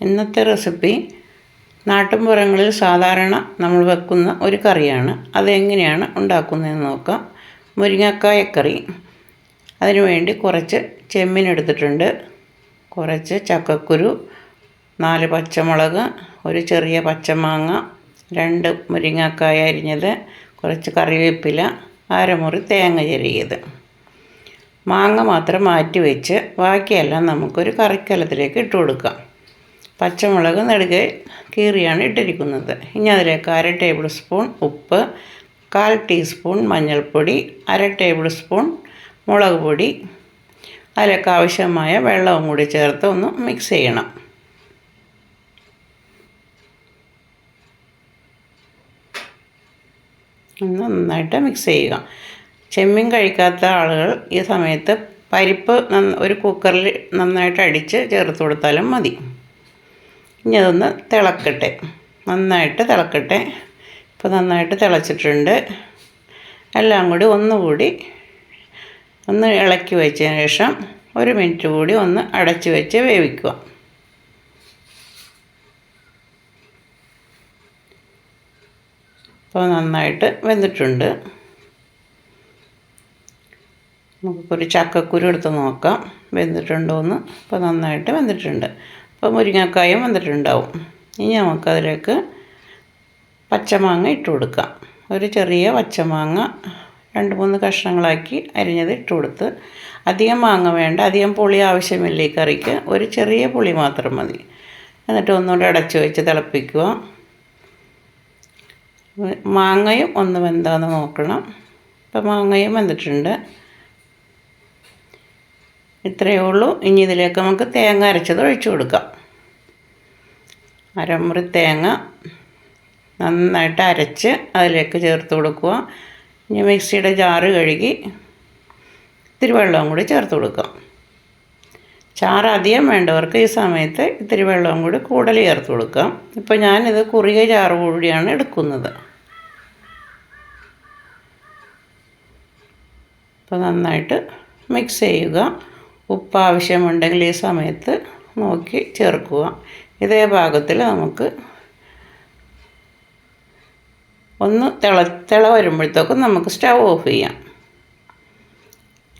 ഇന്നത്തെ റെസിപ്പി നാട്ടിൻപുറങ്ങളിൽ സാധാരണ നമ്മൾ വെക്കുന്ന ഒരു കറിയാണ്. അതെങ്ങനെയാണ് ഉണ്ടാക്കുന്നതെന്ന് നോക്കാം. മുരിങ്ങക്കായ കറി. അതിനുവേണ്ടി കുറച്ച് ചെമ്മീൻ എടുത്തിട്ടുണ്ട്. കുറച്ച് ചക്കക്കുരു നാല് പച്ചമുളക് ഒരു ചെറിയ പച്ചമാങ്ങ രണ്ട് മുരിങ്ങക്കായ അരിഞ്ഞത് കുറച്ച് കറിവേപ്പില അരമുറി തേങ്ങ ചെറിയത് മാങ്ങ മാത്രം മാറ്റി വെച്ച് ബാക്കിയെല്ലാം നമുക്കൊരു കറിക്കലത്തിലേക്ക് ഇട്ട് കൊടുക്കാം. പച്ചമുളക് നെടുകെ കീറിയാണ് ഇട്ടിരിക്കുന്നത്. ഇനി അതിലേക്ക് അര ടേബിൾ സ്പൂൺ ഉപ്പ് കാൽ ടീസ്പൂൺ മഞ്ഞൾപ്പൊടി അര ടേബിൾ സ്പൂൺ മുളക് പൊടി. അതിലേക്ക് ആവശ്യമായ വെള്ളവും കൂടി ചേർത്ത് ഒന്ന് മിക്സ് ചെയ്യണം. നന്നായിട്ട് മിക്സ് ചെയ്യുക. ചെമ്മീൻ കഴിക്കാത്ത ആളുകൾ ഈ സമയത്ത് പരിപ്പ് ഒരു കുക്കറിൽ നന്നായിട്ട് അടിച്ച് ചേർത്ത് കൊടുത്താലും മതി. ഇനി അതൊന്ന് തിളക്കട്ടെ. നന്നായിട്ട് തിളക്കട്ടെ. ഇപ്പോൾ നന്നായിട്ട് തിളച്ചിട്ടുണ്ട്. എല്ലാം കൂടി ഒന്നുകൂടി ഒന്ന് ഇളക്കി വെച്ചതിന് ശേഷം ഒരു മിനിറ്റ് കൂടി ഒന്ന് അടച്ച് വെച്ച് വേവിക്കുക. അപ്പോൾ നന്നായിട്ട് വെന്തിട്ടുണ്ട്. നമുക്കൊരു ചക്കക്കുരു എടുത്ത് നോക്കാം. വെന്തിട്ടുണ്ടോ എന്ന് ഇപ്പോൾ നന്നായിട്ട് വെന്തിട്ടുണ്ട്. അപ്പോൾ മുരിങ്ങക്കായും വന്നിട്ടുണ്ടാവും. ഇനി നമുക്കതിലേക്ക് പച്ചമാങ്ങ ഇട്ട് കൊടുക്കാം. ഒരു ചെറിയ പച്ചമാങ്ങ രണ്ട് മൂന്ന് കഷ്ണങ്ങളാക്കി അരിഞ്ഞത് ഇട്ട് കൊടുത്ത് അധികം മാങ്ങ വേണ്ട അധികം പുളി ആവശ്യമില്ല ഈ കറിക്ക്. ഒരു ചെറിയ പുളി മാത്രം മതി. എന്നിട്ട് ഒന്നുകൂടെ അടച്ച് വെച്ച് തിളപ്പിക്കുക. മാങ്ങയും ഒന്ന് വെന്താന്ന് നോക്കണം. ഇപ്പം മാങ്ങയും വെന്തിട്ടുണ്ട് ഇത്രയേ ഉള്ളൂ. ഇനി ഇതിലേക്ക് നമുക്ക് തേങ്ങ അരച്ചത് ഒഴിച്ചു കൊടുക്കാം. അരമുറി തേങ്ങ നന്നായിട്ട് അരച്ച് അതിലേക്ക് ചേർത്ത് കൊടുക്കുക. ഇനി മിക്സിയുടെ ജാറ് കഴുകി ഇത്തിരി വെള്ളവും കൂടി ചേർത്ത് കൊടുക്കാം. ചാറ് അധികം വേണ്ടവർക്ക് ഈ സമയത്ത് ഇത്തിരി വെള്ളവും കൂടി കൂടുതൽ ചേർത്ത് കൊടുക്കാം. ഇപ്പോൾ ഞാനിത് കുറുകിയ ചാറ് കൂടിയാണ് എടുക്കുന്നത്. അപ്പോൾ നന്നായിട്ട് മിക്സ് ചെയ്യുക. ഉപ്പ് ആവശ്യമുണ്ടെങ്കിൽ ഈ സമയത്ത് നോക്കി ചേർക്കുക. ഇതേ ഭാഗത്തിൽ നമുക്ക് ഒന്ന് തിള തിള വരുമ്പോഴത്തേക്കും നമുക്ക് സ്റ്റവ് ഓഫ് ചെയ്യാം.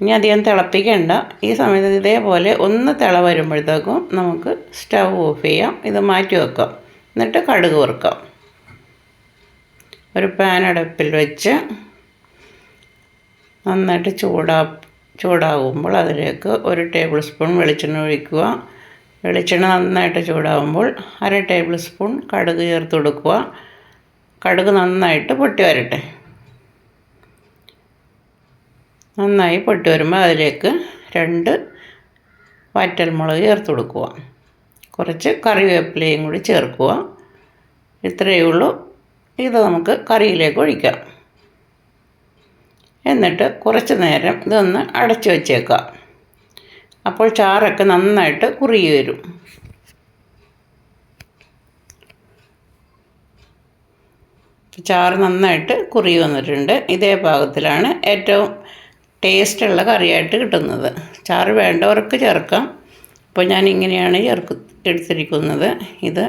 ഇനി അധികം തിളപ്പിക്കേണ്ട. ഈ സമയത്ത് ഇതേപോലെ ഒന്ന് തിള വരുമ്പോഴത്തേക്കും നമുക്ക് സ്റ്റവ് ഓഫ് ചെയ്യാം. ഇത് മാറ്റി വെക്കാം. എന്നിട്ട് കടുക് വറുക്കാം. ഒരു പാൻ അടുപ്പിൽ വെച്ച് നന്നായിട്ട് ചൂടാ ചൂടാകുമ്പോൾ അതിലേക്ക് ഒരു ടേബിൾ സ്പൂൺ വെളിച്ചെണ്ണ ഒഴിക്കുക. വെളിച്ചെണ്ണ നന്നായിട്ട് ചൂടാകുമ്പോൾ അര ടേബിൾ സ്പൂൺ കടുക് ചേർത്ത് കൊടുക്കുക. കടുക് നന്നായിട്ട് പൊട്ടി വരട്ടെ. നന്നായി പൊട്ടി വരുമ്പോൾ അതിലേക്ക് രണ്ട് വറ്റൽമുളക് ചേർത്ത് കൊടുക്കുക. കുറച്ച് കറിവേപ്പിലയും കൂടി ചേർക്കുക. ഇത്രയേ ഉള്ളൂ. ഇത് നമുക്ക് കറിയിലേക്ക് ഒഴിക്കാം. എന്നിട്ട് കുറച്ച് നേരം ഇതൊന്ന് അടച്ചു വച്ചേക്കാം അപ്പോൾ ചാറൊക്കെ നന്നായിട്ട് കുറുകി വരും. ചാറ് നന്നായിട്ട് കുറുകി വന്നിട്ടുണ്ട്. ഇതേ പാകത്തിലാണ് ഏറ്റവും ടേസ്റ്റുള്ള കറിയായിട്ട് കിട്ടുന്നത്. ചാറ് വേണ്ടവർക്ക് ചേർക്കാം. ഇപ്പോൾ ഞാൻ ഇങ്ങനെയാണ് ചേർക്ക് എടുത്തിരിക്കുന്നത്. ഇത്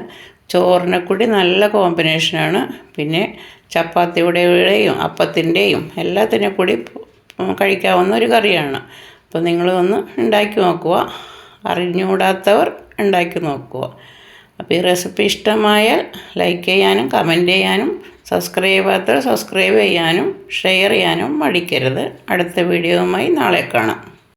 ചോറിനെ കൂടി നല്ല കോമ്പിനേഷനാണ് പിന്നെ ചപ്പാത്തിയുടെയും അപ്പത്തിന്റെയും എല്ലാത്തിനും കൂടി കഴിക്കാവുന്ന ഒരു കറിയാണ്. അപ്പോൾ നിങ്ങൾ ഒന്ന് ഉണ്ടാക്കി നോക്കുക. അറിഞ്ഞുകൂടാത്തവർ ഉണ്ടാക്കി നോക്കുക. അപ്പോൾ ഈ റെസിപ്പി ഇഷ്ടമായാൽ ലൈക്ക് ചെയ്യാനും കമന്റ് ചെയ്യാനും സബ്സ്ക്രൈബ് ചെയ്യാത്തവർ സബ്സ്ക്രൈബ് ചെയ്യാനും ഷെയർ ചെയ്യാനും മടിക്കരുത്. അടുത്ത വീഡിയോയുമായി നാളെ കാണാം.